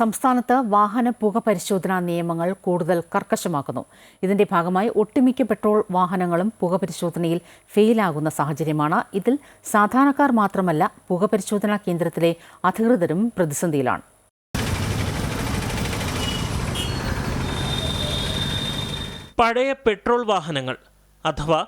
സംസ്ഥാനത്ത് വാഹന പുക പരിശോധനാ നിയമങ്ങൾ കൂടുതൽ കർക്കശമാക്കുന്നു. ഇതിന്റെ ഭാഗമായി ഒട്ടുമിക്ക പെട്രോൾ വാഹനങ്ങളും പുക പരിശോധനയിൽ ഫെയിലാകുന്ന സാഹചര്യമാണ്. ഇതിൽ സാധാരണക്കാർ മാത്രമല്ല പുക പരിശോധനാ കേന്ദ്രത്തിലെ അധികൃതരും പ്രതിസന്ധിയിലാണ്. പഴയ പെട്രോൾ വാഹനങ്ങൾ അഥവാ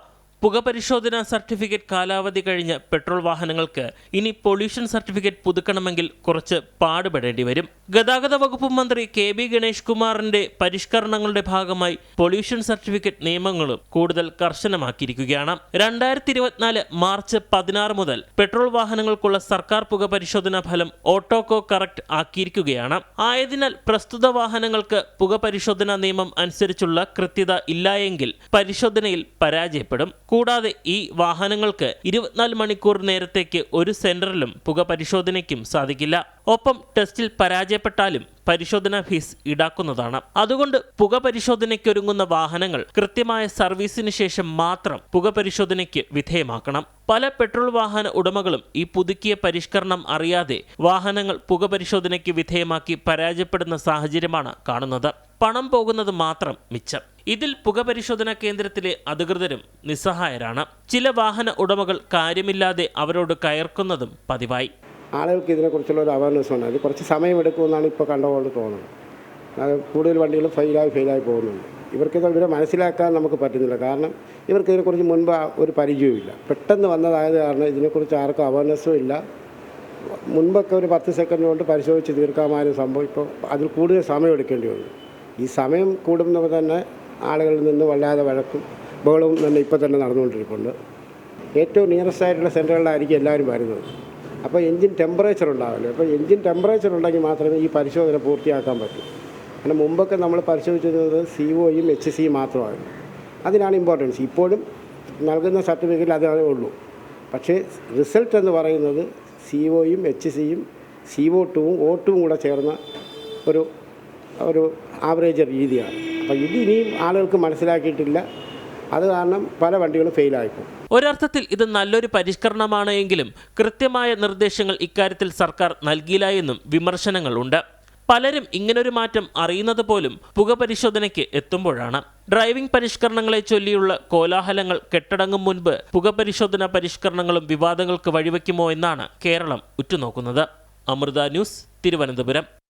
പുകപരിശോധനാ സർട്ടിഫിക്കറ്റ് കാലാവധി കഴിഞ്ഞ പെട്രോൾ വാഹനങ്ങൾക്ക് ഇനി പൊല്യൂഷൻ സർട്ടിഫിക്കറ്റ് പുതുക്കണമെങ്കിൽ കുറച്ച് പാടുപെടേണ്ടി വരും. ഗതാഗത വകുപ്പ് മന്ത്രി കെ ബി ഗണേഷ് കുമാറിന്റെ പരിഷ്കരണങ്ങളുടെ ഭാഗമായി പൊല്യൂഷൻ സർട്ടിഫിക്കറ്റ് നിയമങ്ങളും കൂടുതൽ കർശനമാക്കിയിരിക്കുകയാണ്. രണ്ടായിരത്തി ഇരുപത്തിനാല് മാർച്ച് പതിനാറ് മുതൽ പെട്രോൾ വാഹനങ്ങൾക്കുള്ള സർക്കാർ പുക പരിശോധനാ ഫലം ഓട്ടോകോ കറക്റ്റ് ആക്കിയിരിക്കുകയാണ്. ആയതിനാൽ പ്രസ്തുത വാഹനങ്ങൾക്ക് പുക പരിശോധനാ നിയമം അനുസരിച്ചുള്ള കൃത്യത ഇല്ലായെങ്കിൽ പരിശോധനയിൽ പരാജയപ്പെടും. കൂടാതെ ഈ വാഹനങ്ങൾക്ക് ഇരുപത്തിനാല് മണിക്കൂർ നേരത്തേക്ക് ഒരു സെന്ററിലും പുക പരിശോധനയ്ക്കും സാധിക്കില്ല. ഒപ്പം ടെസ്റ്റിൽ പരാജയപ്പെട്ടാലും പരിശോധനാ ഫീസ് ഈടാക്കുന്നതാണ്. അതുകൊണ്ട് പുക പരിശോധനയ്ക്കൊരുങ്ങുന്ന വാഹനങ്ങൾ കൃത്യമായ സർവീസിന് ശേഷം മാത്രം പുക പരിശോധനയ്ക്ക് വിധേയമാക്കണം. പല പെട്രോൾ വാഹന ഉടമകളും ഈ പുതുക്കിയ പരിഷ്കരണം അറിയാതെ വാഹനങ്ങൾ പുക പരിശോധനയ്ക്ക് വിധേയമാക്കി പരാജയപ്പെടുന്ന സാഹചര്യമാണ് കാണുന്നത്. പണം പോകുന്നത് മാത്രം മിച്ചം. ഇതിൽ പുക പരിശോധനാ കേന്ദ്രത്തിലെ അധികൃതരും നിസ്സഹായരാണ്. ചില വാഹന ഉടമകൾ കാര്യമില്ലാതെ അവരോട് കയർക്കുന്നതും പതിവായി. ആളുകൾക്ക് ഇതിനെക്കുറിച്ചുള്ള ഒരു അവയർനെസ് ഉണ്ട്. അത് കുറച്ച് സമയമെടുക്കുമെന്നാണ് ഇപ്പോൾ കണ്ടുകൊണ്ട് തോന്നുന്നത്. കൂടുതൽ വണ്ടികൾ ഫെയിലായി ഫെയിലായി പോകുന്നുണ്ട്. ഇവർക്ക് ഇവരെ മനസ്സിലാക്കാൻ നമുക്ക് പറ്റുന്നില്ല. കാരണം ഇവർക്ക് ഇതിനെക്കുറിച്ച് മുൻപ് ഒരു പരിചയവുമില്ല. പെട്ടെന്ന് വന്നതായത് കാരണം ഇതിനെക്കുറിച്ച് ആർക്കും അവയർനെസ്സും ഇല്ല. മുൻപൊക്കെ ഒരു പത്ത് സെക്കൻഡ് കൊണ്ട് പരിശോധിച്ച് തീർക്കാമായിരുന്നു സംഭവം ഇപ്പോൾ അതിൽ കൂടുതൽ സമയം എടുക്കേണ്ടി വന്നു. ഈ സമയം കൂടുമ്പോൾ തന്നെ ആളുകളിൽ നിന്ന് വല്ലാതെ വഴക്കും ബഹളവും തന്നെ ഇപ്പോൾ തന്നെ നടന്നുകൊണ്ടിരിപ്പുണ്ട്. ഏറ്റവും നിയറസ്റ്റ് ആയിട്ടുള്ള സെന്ററുകളിലായിരിക്കും എല്ലാവരും വരുന്നത്. അപ്പോൾ എൻജിൻ ടെമ്പറേച്ചർ ഉണ്ടാവില്ല? അപ്പോൾ എൻജിൻ ടെമ്പറേച്ചർ ഉണ്ടെങ്കിൽ മാത്രമേ ഈ പരിശോധന പൂർത്തിയാക്കാൻ പറ്റൂ. കാരണം മുമ്പൊക്കെ നമ്മൾ പരിശോധിച്ചിരുന്നത് സി ഒയും എച്ച് സിയും മാത്രമായിരുന്നു. അതിനാണ് ഇമ്പോർട്ടൻസ് ഇപ്പോഴും നൽകുന്ന സർട്ടിഫിക്കറ്റിൽ അതേ ഉള്ളൂ. പക്ഷേ റിസൾട്ട് എന്ന് പറയുന്നത് സി ഒയും എച്ച് സിയും സി ഒ ടുവും ഒ ടുവും കൂടെ ചേർന്ന ഒരു ഒരു ആവറേജ് രീതിയാണ്. അപ്പോൾ ഇത് ഇനിയും ആളുകൾക്ക് മനസ്സിലാക്കിയിട്ടില്ല. അത് കാരണം പല വണ്ടികളും ഫെയിലായിപ്പോൾ ഒരർത്ഥത്തിൽ ഇത് നല്ലൊരു പരിഷ്കരണമാണ് എങ്കിലും കൃത്യമായ നിർദ്ദേശങ്ങൾ ഇക്കാര്യത്തിൽ സർക്കാർ നൽകിയില്ല എന്നും വിമർശനങ്ങളുണ്ട്. പലരും ഇങ്ങനൊരു മാറ്റം അറിയുന്നത് പോലും പുക പരിശോധനയ്ക്ക് എത്തുമ്പോഴാണ്. ഡ്രൈവിംഗ് പരിഷ്കരണങ്ങളെ ചൊല്ലിയുള്ള കോലാഹലങ്ങൾ കെട്ടടങ്ങും മുൻപ് പുക പരിശോധന പരിഷ്കരണങ്ങളും വിവാദങ്ങൾക്ക് വഴിവെക്കുമോ എന്നാണ് കേരളം ഉറ്റുനോക്കുന്നത്. അമൃത ന്യൂസ് തിരുവനന്തപുരം.